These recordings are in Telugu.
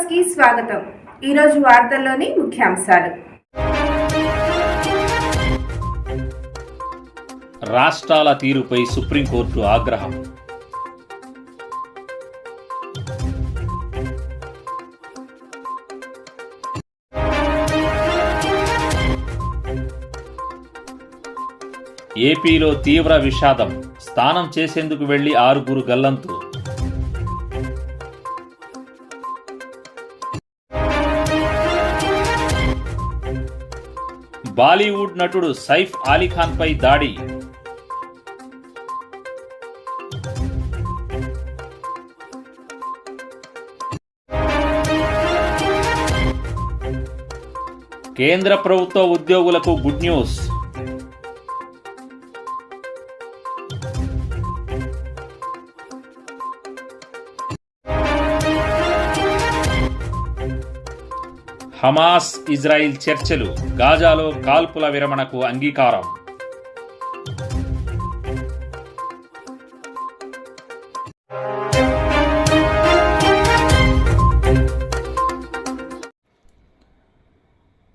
న్యూస్కి స్వాగతం. ఈ రోజు వార్తల్లోని ముఖ్యాంశాలు. రాష్ట్రాల తీరుపై సుప్రీంకోర్టు ఆగ్రహం. ఏపీలో తీవ్ర విషాదం. స్నానం చేసేందుకు వెళ్ళి ఆరుగురు గల్లంతు. బాలీవుడ్ నటుడు సైఫ్ అలీఖాన్ పై దాడి. కేంద్ర ప్రభుత్వ ఉద్యోగులకు గుడ్ న్యూస్. హమాస్ ఇజ్రాయిల్ చర్చలు గాజాలో కాల్పుల విరమణకు అంగీకారం.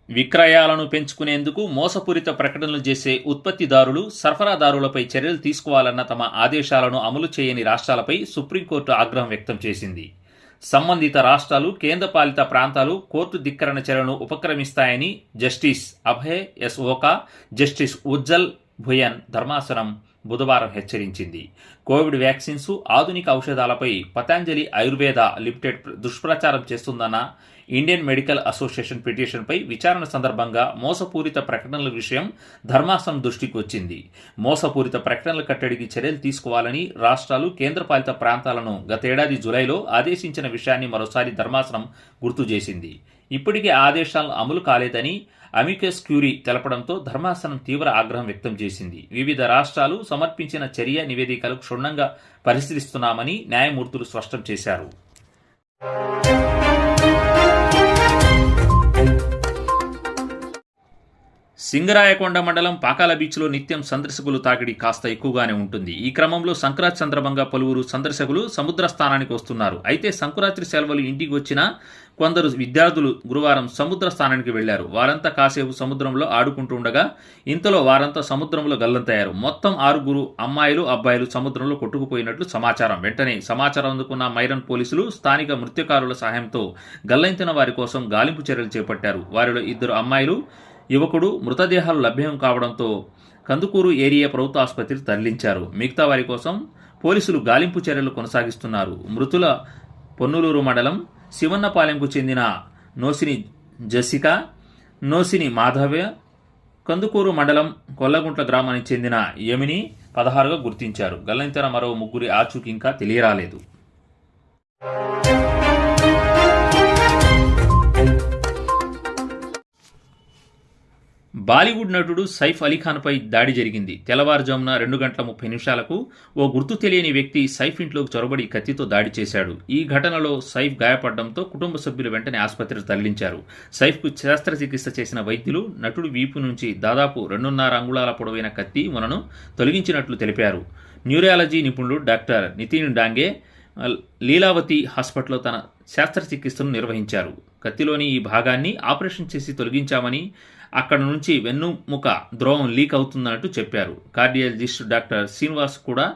విక్రయాలను పెంచుకునేందుకు మోసపూరిత ప్రకటనలు చేసే ఉత్పత్తిదారులు సరఫరాదారులపై చర్యలు తీసుకోవాలన్న తమ ఆదేశాలను అమలు చేయని రాష్ట్రాలపై సుప్రీంకోర్టు ఆగ్రహం వ్యక్తం చేసింది. సంబంధిత రాష్ట్రాలు కేంద్రపాలిత ప్రాంతాలు కోర్టు ధిక్కరణ చర్యలను ఉపక్రమిస్తాయని justice Abhay S Oka justice Ujjal Bhuyan ధర్మాసనం బుధవారం హెచ్చరించింది. కోవిడ్ వ్యాక్సిన్స్ ఆధునిక ఔషధాలపై పతాంజలి ఆయుర్వేద లిమిటెడ్ దుష్ప్రచారం చేస్తుందన్న ఇండియన్ మెడికల్ అసోసియేషన్ పిటిషన్పై విచారణ సందర్భంగా మోసపూరిత ప్రకటనల విషయం ధర్మాసనం దృష్టికి వచ్చింది. మోసపూరిత ప్రకటనల కట్టడికి చర్యలు తీసుకోవాలని రాష్ట్రాలు కేంద్రపాలిత ప్రాంతాలను గతేడాది జులైలో ఆదేశించిన విషయాన్ని మరోసారి ధర్మాసనం గుర్తు చేసింది. ఇప్పటికే ఆదేశాలను అమలు కాలేదని అమికస్ క్యూరీ తెలపడంతో ధర్మాసనం తీవ్ర ఆగ్రహం వ్యక్తం చేసింది. వివిధ రాష్ట్రాలు సమర్పించిన చర్య నివేదికలు క్షుణ్ణంగా పరిశీలిస్తున్నామని న్యాయమూర్తులు స్పష్టం చేశారు. సింగరాయకొండ మండలం పాకాల బీచ్లో నిత్యం సందర్శకులు తాకిడి కాస్త ఎక్కువగానే ఉంటుంది. ఈ క్రమంలో సంక్రాంతి సందర్భంగా పలువురు సందర్శకులు సముద్ర స్థానానికి వస్తున్నారు. అయితే సంకురాత్రి సెలవులు ఇంటికి వచ్చిన కొందరు విద్యార్థులు గురువారం సముద్ర స్థానానికి వెళ్ళారు వారంతా కాసేపు సముద్రంలో ఆడుకుంటూ ఉండగా ఇంతలో వారంతా సముద్రంలో గల్లంతయ్యారు. మొత్తం ఆరుగురు అమ్మాయిలు అబ్బాయిలు సముద్రంలో కొట్టుకుపోయినట్లు సమాచారం. వెంటనే సమాచారం అందుకున్న మైరన్ పోలీసులు స్థానిక మృత్యకారుల సహాయంతో గల్లంతిన వారి కోసం గాలింపు చర్యలు చేపట్టారు. వారిలో ఇద్దరు అమ్మాయిలు యువకుడు మృతదేహాలు లభ్యం కావడంతో కందుకూరు ఏరియా ప్రభుత్వ ఆసుపత్రికి తరలించారు. మిగతా వారి కోసం పోలీసులు గాలింపు చర్యలు కొనసాగిస్తున్నారు. మృతుల పొన్నులూరు మండలం శివన్నపాలెంకు చెందిన నోసిని జసిక నోసిని మాధవ్య కందుకూరు మండలం కొల్లగుంట్ల గ్రామానికి చెందిన యమిని పదహారుగా గుర్తించారు. గల్లంతర మరో ముగ్గురి ఆచూకీ ఇంకా తెలియరాలేదు. బాలీవుడ్ నటుడు సైఫ్ అలీఖాన్పై దాడి జరిగింది. తెల్లవారుజామున రెండు గంటల ముప్పై నిమిషాలకు ఓ గుర్తు తెలియని వ్యక్తి సైఫ్ ఇంట్లోకి చొరబడి కత్తితో దాడి చేశాడు. ఈ ఘటనలో సైఫ్ గాయపడడంతో కుటుంబ సభ్యులు వెంటనే ఆసుపత్రికి తరలించారు. సైఫ్కు శస్త్రచికిత్స చేసిన వైద్యులు నటుడు వీపు నుంచి దాదాపు రెండున్నర అంగుళాల పొడవైన కత్తి మనను తొలగించినట్లు తెలిపారు. న్యూరాలజీ నిపుణుడు డాక్టర్ నితిన్ డాంగే లీలావతి హాస్పిటల్లో తన శస్త్రచికిత్సను నిర్వహించారు. కత్తిలోని ఈ భాగాన్ని ఆపరేషన్ చేసి తొలగించామని అక్కడ నుంచి వెన్నుముక ద్రోవం లీక్ అవుతుందన్నట్టు చెప్పారు. కార్డియాలజిస్ట్ డాక్టర్ శ్రీనివాస్ కూడా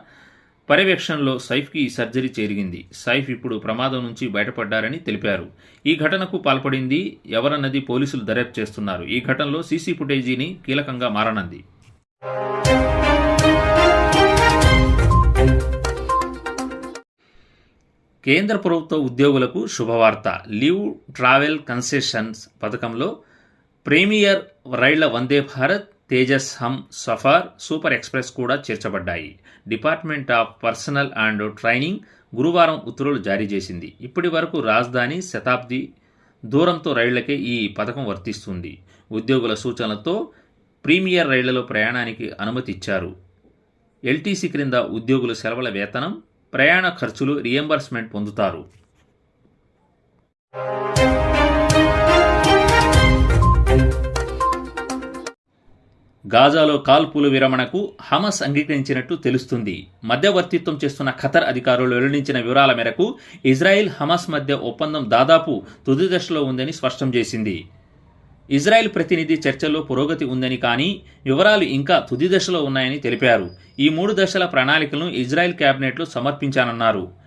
పర్యవేక్షణలో సైఫ్కి ఈ సర్జరీ జరిగింది. సైఫ్ ఇప్పుడు ప్రమాదం నుంచి బయటపడ్డారని తెలిపారు. ఈ ఘటనకు పాల్పడింది ఎవరన్నది పోలీసులు దర్యాప్తు చేస్తున్నారు. ఈ ఘటనలో సీసీ ఫుటేజీని కీలకంగా మారనుంది. కేంద్ర ప్రభుత్వ ఉద్యోగులకు శుభవార్త. లీవ్ ట్రావెల్ కన్సెషన్స్ పథకంలో ప్రీమియర్ రైళ్ళ Vande Bharat Tejas Humsafar super express కూడా చేర్చబడ్డాయి. Department of personnel and training గురువారం ఉత్తర్వులు జారీ చేసింది. ఇప్పటి వరకు రాజధాని శతాబ్ది దూరంతో రైళ్ళకే ఈ పథకం వర్తిస్తుంది. ఉద్యోగుల సూచనలతో ప్రీమియర్ రైళ్ళలో ప్రయాణానికి అనుమతి ఇచ్చారు. ఎల్టీసీ క్రింద ఉద్యోగుల సెలవుల వేతనం ప్రయాణ ఖర్చులు రియంబర్స్మెంట్ పొందుతారు. గాజాలో కాల్పుల విరమణకు హమస్ అంగీకరించినట్టు తెలుస్తుంది. మధ్యవర్తిత్వం చేస్తున్న ఖతర్ అధికారులు వెల్లడించిన వివరాల మేరకు ఇజ్రాయిల్ హమస్ మధ్య ఒప్పందం దాదాపు తుది దశలో ఉందని స్పష్టం చేసింది. ఇజ్రాయెల్ ప్రతినిధి చర్చల్లో పురోగతి ఉందని కానీ వివరాలు ఇంకా తుది దశలో ఉన్నాయని తెలిపారు. ఈ మూడు దశల ప్రణాళికలను ఇజ్రాయెల్ క్యాబినెట్లో సమర్పించానన్నారు.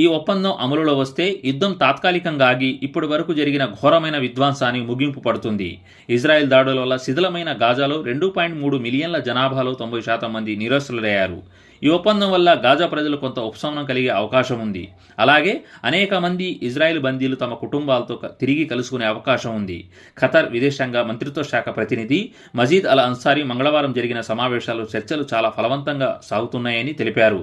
ఈ ఒప్పందం అమలులో వస్తే యుద్ధం తాత్కాలికంగా ఆగి ఇప్పటి వరకు జరిగిన ఘోరమైన విధ్వంసానికి ముగింపు పడుతుంది. ఇజ్రాయెల్ దాడుల వల్ల శిథిలమైన గాజాలో రెండు పాయింట్ మూడు మిలియన్ల జనాభాలో తొంభై శాతం మంది నిరస్తులయ్యారు ఈ ఒప్పందం వల్ల గాజా ప్రజలు కొంత ఉపశమనం కలిగే అవకాశం ఉంది. అలాగే అనేక మంది ఇజ్రాయెల్ బందీలు తమ కుటుంబాలతో తిరిగి కలుసుకునే అవకాశం ఉంది. ఖతర్ విదేశాంగ మంత్రిత్వ శాఖ ప్రతినిధి మజీద్ అల్ అన్సారీ మంగళవారం జరిగిన సమావేశాల్లో చర్చలు చాలా ఫలవంతంగా సాగుతున్నాయని తెలిపారు.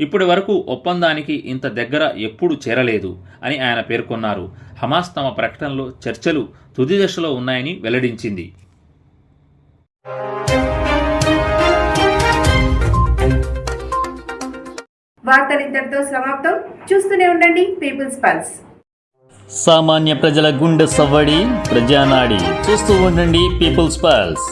ఇప్పటి వరకు ఒప్పందానికి ఇంత దగ్గర ఎప్పుడు చేరలేదు అని ఆయన పేర్కొన్నారు. హమాస్ తమ ప్రకటనలో చర్చలు తుది దశలో ఉన్నాయని వెల్లడించింది. వార్తలు ఇంతటితో సమాప్తం. చూస్తూనే ఉండండి పీపుల్స్ పల్స్ సామాన్య ప్రజల గుండె సవ్వడి ప్రజానాడి. చూస్తూ ఉండండి పీపుల్స్ పల్స్